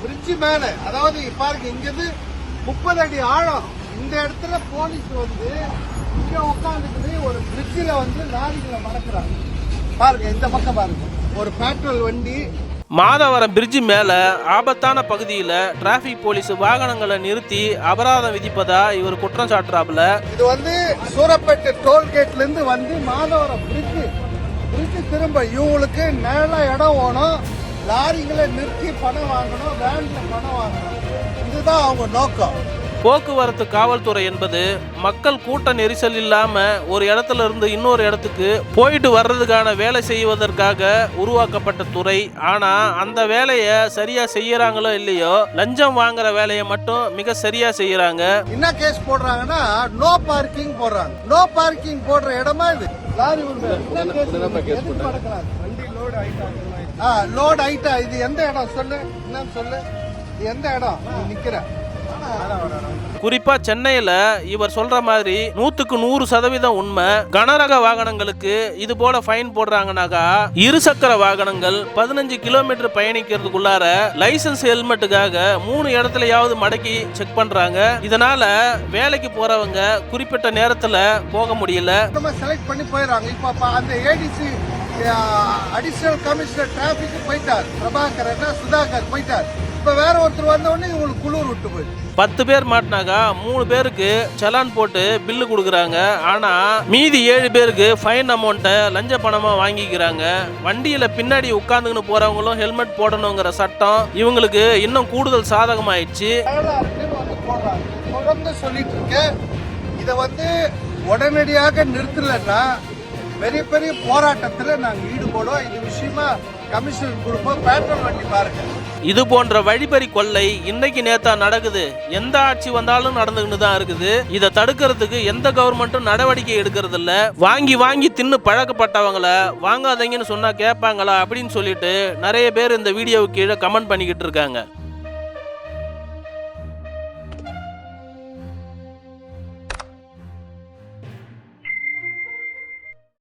Bridge மேல. அதாவது பாருங்க இங்கிருந்து முப்பது அடி ஆழம். இந்த இடத்துல போலீஸ் வந்து இங்க உட்காந்துக்கிட்டு ஒரு பிரிட்ஜில் வந்து லாரிகளை மடக்குறாங்க. பாருங்க இந்த பக்கம் பாருங்க. ஒரு பெட்ரோல் வண்டி. மாதவரம் பிரிட்ஜு மேல ஆபத்தான பகுதியில் டிராஃபிக் போலீஸ் வாகனங்களை நிறுத்தி அபராதம் விதிப்பதா இவர் குற்றம் சாட்டுறாப்புல? இது வந்து சூரப்பேட்டை டோல்கேட்ல இருந்து வந்து மாதவரம் பிரிட்ஜ் பிரிட்ஜ் திரும்ப இவங்களுக்கு நேர இடம் வேணும். லாரிகளை நிறுத்தி பணம் வாங்கணும் வேன்ல பணம் வாங்கணும். இதுதான் அவங்க நோக்கம். போக்குவரத்து காவல்துறை என்பது மக்கள் கூட்ட நெரிசல் இல்லாம ஒரு இடத்துல இருந்து இன்னொரு இடத்துக்கு போயிட்டு வர்றதுக்கான வேலை செய்வதற்காக உருவாக்கப்பட்ட துறை. ஆனா அந்த வேலையை சரியா செய்யறாங்களோ இல்லையோ லஞ்சம் வாங்குற வேலையை மட்டும் மிக சரியா செய்யறாங்க. என்ன கேஸ் போடுறாங்கன்னா நோ பார்க்கிங் போடுறாங்க. நோ பார்க்கிங் போடுற இடமா இது? லாரி லோட் ஐட்டா இது எந்த இடம்? சொல்லு. என்னன்னு சொல்லு. இது எந்த இடம்? நீ நிக்கிற. குறிப்பா சென்னையில இவர் சொல்ற மாதிரி நூத்துக்கு நூறு சதவீதம் உண்மை. கனரக வாகனங்களுக்கு இது போல ஃபைன் போடுறாங்கனாக்கா இருசக்கர வாகனங்கள் பதினஞ்சு கிலோமீட்டர் பயணிக்கிறதுக்குள்ளார லைசன்ஸ் ஹெல்மெட்டுக்காக மூணு இடத்துலயாவது மடக்கி செக் பண்றாங்க. இதனால வேலைக்கு போறவங்க குறிப்பிட்ட நேரத்துல போக முடியல. செலக்ட் பண்ணி போயிடுறாங்க. இப்போ அந்த ஏடிசி அடிஷனல் கமிஷனர் டிராபிக் போயிட்டார். பிரபாகர் சுதாகர் போயிட்டார். இப்ப வேற ஒருத்தர் வந்த உடனே இவங்களுக்கு குளிர் விட்டு போயிடுச்சு. பத்து பேர் மாட்டினாக்கா மூணு பேருக்கு செலான் போட்டு பில்லு கொடுக்குறாங்க. ஆனா மீதி ஏழு பேருக்கு ஃபைன் அமௌண்ட்டை லஞ்ச பணமா வாங்கிக்கிறாங்க. வண்டியில பின்னாடி உட்காந்துக்கின்னு போறவங்களும் ஹெல்மெட் போடணுங்கிற சட்டம் இவங்களுக்கு இன்னும் கூடுதல் சாதகமாயிடுச்சு. தொடர்ந்து சொல்லிட்டு இருக்கேன். இதை வந்து உடனடியாக நிறுத்தலைன்னா பெரிய பெரிய போராட்டத்துல நாங்க ஈடுபடுவோம். இது விஷயமா கமிஷன் கொடுப்போம் பெட்ரோல் வண்டி பாருங்க. இது போன்ற வழிபறி கொள்ளை இன்னைக்கு நேத்தா நடக்குது. எந்த ஆட்சி வந்தாலும் நடந்துக்கிட்டு தான் இருக்குது. இதை தடுக்கிறதுக்கு எந்த கவர்மெண்ட்டும் நடவடிக்கை எடுக்கிறது இல்ல வாங்கி வாங்கி தின்னு பழக்கப்பட்டவங்கள வாங்காதீங்கன்னு சொன்னா கேட்பாங்களா அப்படின்னு சொல்லிட்டு நிறைய பேர் இந்த வீடியோவுக்கு கீழே கமெண்ட் பண்ணிக்கிட்டு இருக்காங்க.